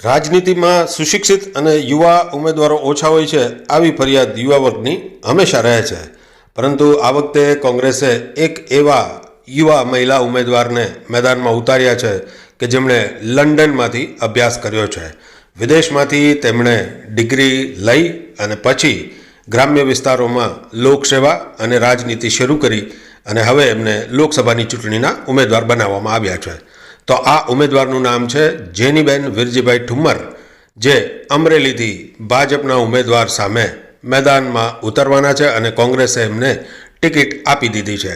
રાજનીતિમાં સુશિક્ષિત અને યુવા ઉમેદવારો ઓછા હોય છે, આવી ફરિયાદ યુવા વર્ગની હંમેશા રહે છે. પરંતુ આ વખતે કોંગ્રેસે એક એવા યુવા મહિલા ઉમેદવારને મેદાનમાં ઉતાર્યા છે કે જેમણે લંડનમાંથી અભ્યાસ કર્યો છે. વિદેશમાંથી તેમણે ડિગ્રી લઈ અને પછી ગ્રામ્ય વિસ્તારોમાં લોકસેવા અને રાજનીતિ શરૂ કરી અને હવે એમને લોકસભાની ચૂંટણીના ઉમેદવાર બનાવવામાં આવ્યા છે. તો આ ઉમેદવારનું નામ છે જેનીબેન વિરજીભાઈ ઠુમ્મર, જે અમરેલીથી ભાજપના ઉમેદવાર સામે મેદાનમાં ઉતરવાના છે અને કોંગ્રેસે એમને ટિકિટ આપી દીધી છે.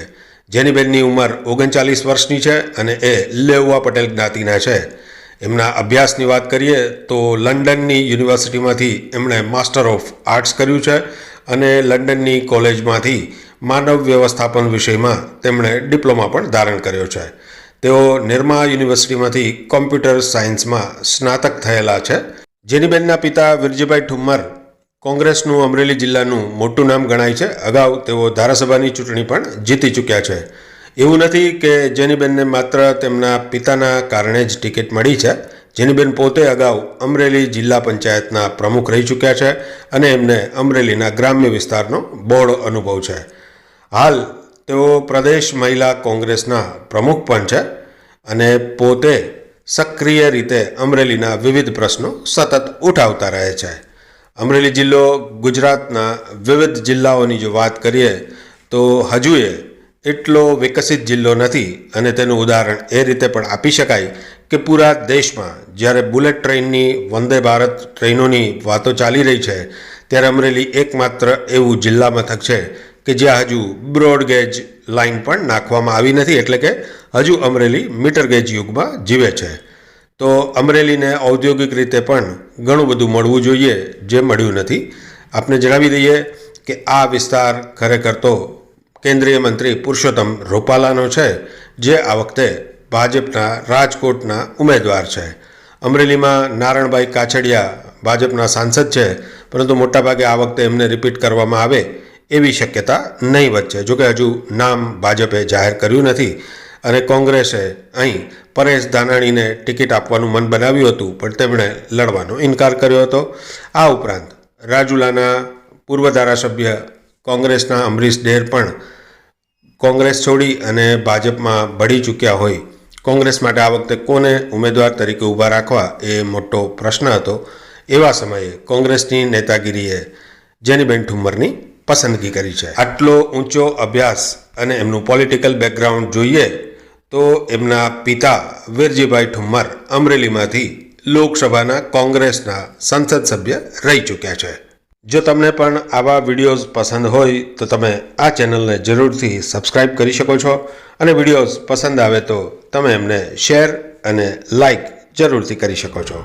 જેનીબેનની ઉંમર ઓગણચાલીસ વર્ષની છે અને એ લેઉવા પટેલ જ્ઞાતિના છે. એમના અભ્યાસની વાત કરીએ તો લંડનની યુનિવર્સિટીમાંથી એમણે માસ્ટર ઓફ આર્ટ્સ કર્યું છે અને લંડનની કોલેજમાંથી માનવ વ્યવસ્થાપન વિષયમાં તેમણે ડિપ્લોમા પણ ધારણ કર્યો છે. તેઓ નિર્મા યુનિવર્સિટીમાંથી કોમ્પ્યુટર સાયન્સમાં સ્નાતક થયેલા છે. જેનીબેનના પિતા વિરજીભાઈ ઠુમ્મર કોંગ્રેસનું અમરેલી જિલ્લાનું મોટું નામ ગણાય છે. અગાઉ તેઓ ધારાસભાની ચૂંટણી પણ જીતી ચૂક્યા છે. એવું નથી કે જેનીબેનને માત્ર તેમના પિતાના કારણે જ ટિકિટ મળી છે. જેનીબેન પોતે અગાઉ અમરેલી જિલ્લા પંચાયતના પ્રમુખ રહી ચૂક્યા છે અને એમને અમરેલીના ગ્રામ્ય વિસ્તારનો બહોળો અનુભવ છે. હાલ તેઓ પ્રદેશ મહિલા કોંગ્રેસના પ્રમુખ પણ છે અને પોતે સક્રિય રીતે અમરેલીના વિવિધ પ્રશ્નો સતત ઉઠાવતા રહે છે. અમરેલી જિલ્લો ગુજરાતના વિવિધ જિલ્લાઓની જો વાત કરીએ તો હજુએ એટલો વિકસિત જિલ્લો નથી અને તેનું ઉદાહરણ એ રીતે પણ આપી શકાય કે પૂરા દેશમાં જ્યારે બુલેટ ટ્રેનની વંદે ભારત ટ્રેનોની વાતો ચાલી રહી છે, ત્યારે અમરેલી એકમાત્ર એવું જિલ્લા મથક છે કે જ્યાં હજુ બ્રોડગેજ લાઇન પણ નાખવામાં આવી નથી, એટલે કે હજુ અમરેલી મીટર ગેજ યુગમાં જીવે છે. તો અમરેલીને ઔદ્યોગિક રીતે પણ ઘણું બધું મળવું જોઈએ, જે મળ્યું નથી. આપને જણાવી દઈએ કે આ વિસ્તાર ખરેખર તો કેન્દ્રીય મંત્રી પુરુષોત્તમ રૂપાલાનો છે, જે આ વખતે ભાજપના રાજકોટના ઉમેદવાર છે. અમરેલીમાં નારણભાઈ કાછડિયા ભાજપના સાંસદ છે, પરંતુ મોટાભાગે આ વખતે એમને રિપીટ કરવામાં આવે એવી શક્યતા નહીવત છે જોકે હજુ નામ ભાજપે જાહેર કર્યું નથી અને કોંગ્રેસે અહીં પરેશ ધાનાણીને ટિકિટ આપવાનું મન બનાવ્યું હતું, પણ તેમણે લડવાનો ઇનકાર કર્યો હતો. આ ઉપરાંત રાજુલાના પૂર્વ ધારાસભ્ય કોંગ્રેસના અમરીશ ડેર પણ કોંગ્રેસ છોડી અને ભાજપમાં ભળી ચૂક્યા હોય. કોંગ્રેસ માટે આ વખતે કોને ઉમેદવાર તરીકે ઊભા રાખવા એ મોટો પ્રશ્ન હતો. એવા સમયે કોંગ્રેસની નેતાગીરીએ જેનીબેન ઠુમ્મરની પસંદગી કરી છે. આટલો ઊંચો અભ્યાસ અને એમનું પોલિટિકલ બેકગ્રાઉન્ડ જોઈએ તો એમના પિતા વીરજીભાઈ ઠુમ્મર અમરેલીમાંથી લોકસભાના કોંગ્રેસના સંસદ સભ્ય રહી ચૂક્યા છે. જો તમને પણ આવા વિડીયોઝ પસંદ હોય તો તમે આ ચેનલને જરૂરથી સબસ્ક્રાઇબ કરી શકો છો અને વિડીયોઝ પસંદ આવે તો તમે એમને શેર અને લાઈક જરૂરથી કરી શકો છો.